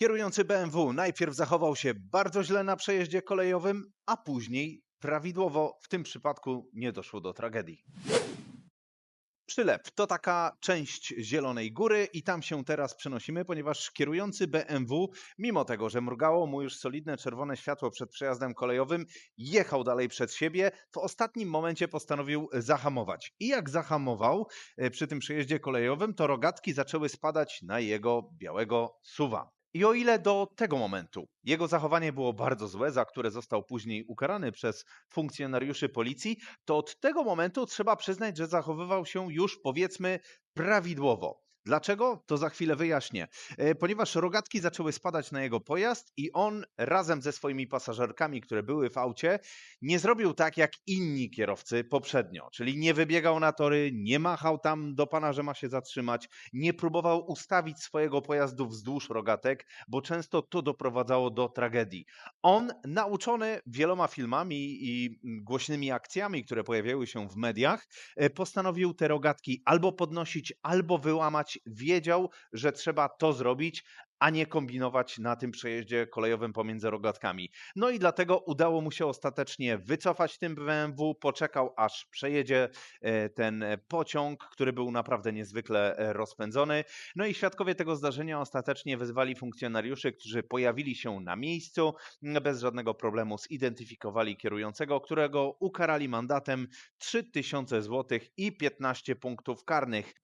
Kierujący BMW najpierw zachował się bardzo źle na przejeździe kolejowym, a później prawidłowo. W tym przypadku nie doszło do tragedii. Przylep to taka część Zielonej Góry i tam się teraz przenosimy, ponieważ kierujący BMW, mimo tego, że mrugało mu już solidne czerwone światło przed przejazdem kolejowym, jechał dalej przed siebie, w ostatnim momencie postanowił zahamować. I jak zahamował e, przy tym przejeździe kolejowym, to rogatki zaczęły spadać na jego białego suwa. I o ile do tego momentu jego zachowanie było bardzo złe, za które został później ukarany przez funkcjonariuszy policji, to od tego momentu trzeba przyznać, że zachowywał się już powiedzmy prawidłowo. Dlaczego? To za chwilę wyjaśnię. E, Ponieważ rogatki zaczęły spadać na jego pojazd i on razem ze swoimi pasażerkami, które były w aucie, nie zrobił tak jak inni kierowcy poprzednio, czyli nie wybiegał na tory, nie machał tam do pana, że ma się zatrzymać, nie próbował ustawić swojego pojazdu wzdłuż rogatek, bo często to doprowadzało do tragedii. On, nauczony wieloma filmami i głośnymi akcjami, które pojawiały się w mediach, e, postanowił te rogatki albo podnosić, albo wyłamać. Wiedział, że trzeba to zrobić, a nie kombinować na tym przejeździe kolejowym pomiędzy rogatkami. No i dlatego udało mu się ostatecznie wycofać tym BMW, poczekał aż przejedzie e, ten e, pociąg, który był naprawdę niezwykle e, rozpędzony. No i świadkowie tego zdarzenia ostatecznie wezwali funkcjonariuszy, którzy pojawili się na miejscu, m, bez żadnego problemu zidentyfikowali kierującego, którego ukarali mandatem 3000 zł i 15 punktów karnych.